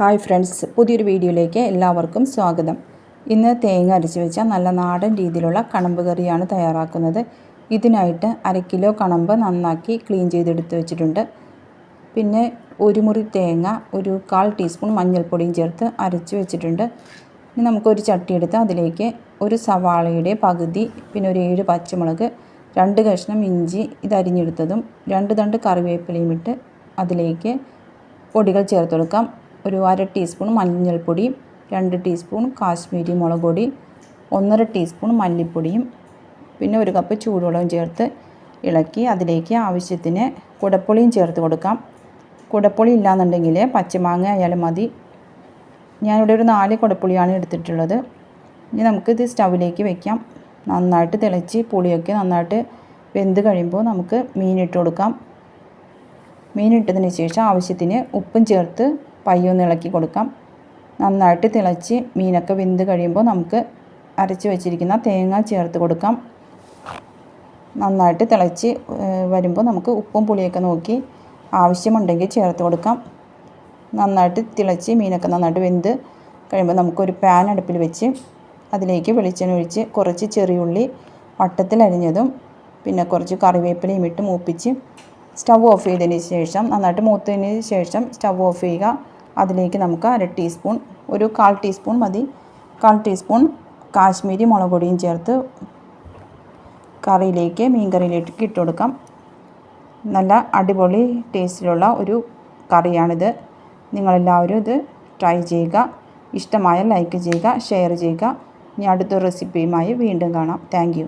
Hi friends പുതിയൊരു വീഡിയോയിലേക്ക് എല്ലാവർക്കും സ്വാഗതം. ഇന്ന് തേങ്ങ അരച്ച് വെച്ച നല്ല നാടൻ രീതിയിലുള്ള കണമ്പ് കറിയാണ് തയ്യാറാക്കുന്നത്. ഇതിനായിട്ട് അര കിലോ കണമ്പ് നന്നാക്കി ക്ലീൻ ചെയ്തെടുത്ത് വെച്ചിട്ടുണ്ട്. പിന്നെ ഒരു മുറി തേങ്ങ ഒരു കാൽ ടീസ്പൂൺ മഞ്ഞൾപ്പൊടിയും ചേർത്ത് അരച്ച് വെച്ചിട്ടുണ്ട്. ഇനി നമുക്കൊരു ചട്ടി എടുത്ത് അതിലേക്ക് ഒരു സവാളയുടെ പകുതി പിന്നെ ഒരു ഏഴ് പച്ചമുളക് രണ്ട് കഷ്ണം ഇഞ്ചി ഇത് അരിഞ്ഞെടുത്തതും രണ്ട് തണ്ട് കറിവേപ്പിലയും ഇട്ട് അതിലേക്ക് പൊടികൾ ചേർത്ത് കൊടുക്കാം. ഒരു അര ടീസ്പൂൺ മഞ്ഞൾപ്പൊടി രണ്ട് ടീസ്പൂൺ കാശ്മീരി മുളക് പൊടി ഒന്നര ടീസ്പൂൺ മല്ലിപ്പൊടിയും പിന്നെ ഒരു കപ്പ് ചൂടുവെള്ളവും ചേർത്ത് ഇളക്കി അതിലേക്ക് ആവശ്യത്തിന് കുടപ്പുളിയും ചേർത്ത് കൊടുക്കാം. കുടപ്പുളി ഇല്ലാന്നുണ്ടെങ്കിൽ പച്ചമാങ്ങ ആയാലും മതി. ഞാനിവിടെ ഒരു നാല് കുടപ്പുളിയാണ് എടുത്തിട്ടുള്ളത്. ഇനി നമുക്കിത് സ്റ്റൗവിലേക്ക് വെക്കാം. നന്നായിട്ട് തിളച്ച് പുളിയൊക്കെ നന്നായിട്ട് വെന്ത് കഴിയുമ്പോൾ നമുക്ക് മീനിട്ട് കൊടുക്കാം. മീനിട്ടതിന് ശേഷം ആവശ്യത്തിന് ഉപ്പും ചേർത്ത് പയ്യൊന്ന് ഇളക്കി കൊടുക്കാം. നന്നായിട്ട് തിളച്ച് മീനൊക്കെ വെന്ത് കഴിയുമ്പോൾ നമുക്ക് അരച്ച് വെച്ചിരിക്കുന്ന തേങ്ങ ചേർത്ത് കൊടുക്കാം. നന്നായിട്ട് തിളച്ച് വരുമ്പോൾ നമുക്ക് ഉപ്പും പുളിയൊക്കെ നോക്കി ആവശ്യമുണ്ടെങ്കിൽ ചേർത്ത് കൊടുക്കാം. നന്നായിട്ട് തിളച്ച് മീനൊക്കെ നന്നായിട്ട് വെന്ത് കഴിയുമ്പോൾ നമുക്കൊരു പാൻ അടുപ്പിൽ വെച്ച് അതിലേക്ക് വെളിച്ചെണ്ണ ഒഴിച്ച് കുറച്ച് ചെറിയുള്ളി വട്ടത്തിൽ അരിഞ്ഞതും പിന്നെ കുറച്ച് കറിവേപ്പിലയും ഇട്ട് മൂപ്പിച്ച് സ്റ്റവ് ഓഫ് ചെയ്തതിന് ശേഷം നന്നായിട്ട് മൂത്തതിന് ശേഷം സ്റ്റവ് ഓഫ് ചെയ്യുക. അതിലേക്ക് നമുക്ക് അര ടീസ്പൂൺ ഒരു കാൽ ടീസ്പൂൺ മതി. കാൽ ടീസ്പൂൺ കാശ്മീരി മുളക് പൊടിയും ചേർത്ത് കറിയിലേക്ക് മീൻ കറിയിലേക്ക് ഇട്ട് കൊടുക്കാം. നല്ല അടിപൊളി ടേസ്റ്റിലുള്ള ഒരു കറിയാണിത്. നിങ്ങളെല്ലാവരും ഇത് ട്രൈ ചെയ്യുക. ഇഷ്ടമായ ലൈക്ക് ചെയ്യുക ഷെയർ ചെയ്യുക. ഇനി അടുത്ത റെസിപ്പിയുമായി വീണ്ടും കാണാം. താങ്ക്